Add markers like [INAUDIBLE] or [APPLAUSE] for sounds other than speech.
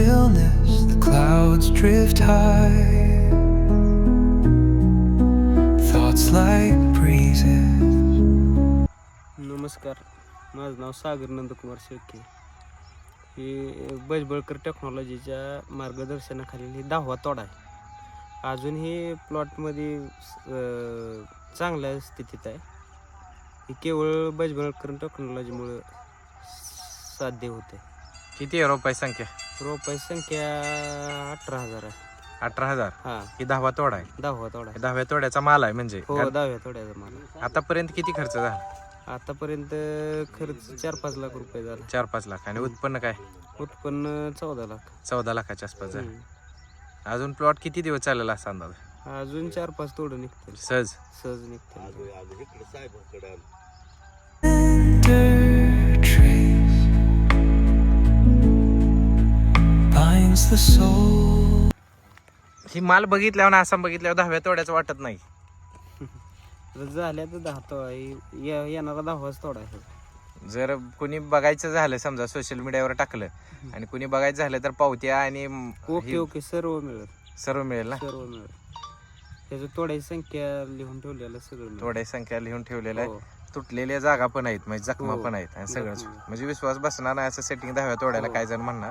stillness, the clouds drift high. Thoughts like breezes. नमस्कार माझं नाव सागर नंदकुमार शेळके हे बजबळकर टेक्नॉलॉजीच्या मार्गदर्शनाखालील हे दहावा तोडा आहे अजूनही प्लॉटमध्ये चांगल्या स्थितीत आहे हे केवळ बजबळकर टेक्नॉलॉजीमुळं साध्य होते किती आहे रोपाई संख्या? रोपाची संख्या अठरा हजार आहे. अठरा हजार? हा. ही दहावा तोडा आहे. दहावा तोडा हे दहाव्या तोड्याचा माल आहे म्हणजे. हो दहाव्या तोड्याचा मला आतापर्यंत किती खर्च झाला? आतापर्यंत खर्च चार पाच लाख रुपये झाला. चार पाच लाख. आणि उत्पन्न काय? उत्पन्न चौदा लाख. चौदा लाखाच्या आसपास झालं हम्म. अजून प्लॉट किती दिवस चाललेला असा अंदाज? अजून चार पाच तोडं निघतील. सहज. सहज निघतील. Binds the soul. ही माल बघितल्यावर आणि आसाम बघितल्यावर दहाव्या तोड्याचं वाटत नाही [LAUGHS] तर झाल्या तर दहा ये- येणारा दहावाच तोडा आहे जर कोणी बघायचं झालं समजा सोशल मीडियावर टाकलं [LAUGHS] आणि कोणी बघायचं झालं तर पावत्या आणि ओके ओके सर्व मिळेल सर्व मिळेल ना सर्व मिळेल त्याचं तोड्याची संख्या लिहून ठेवलेलं सगळं मिळेल. थोड्या संख्या लिहून ठेवलेल्या हो. आहे तुटलेल्या जागा पण आहेत म्हणजे जखमा हो. पण आहेत आणि सगळंच जखमा. म्हणजे विश्वास बसणार नाही असं सेटिंग दहाव्या तोड्याला हो. काय जण म्हणणार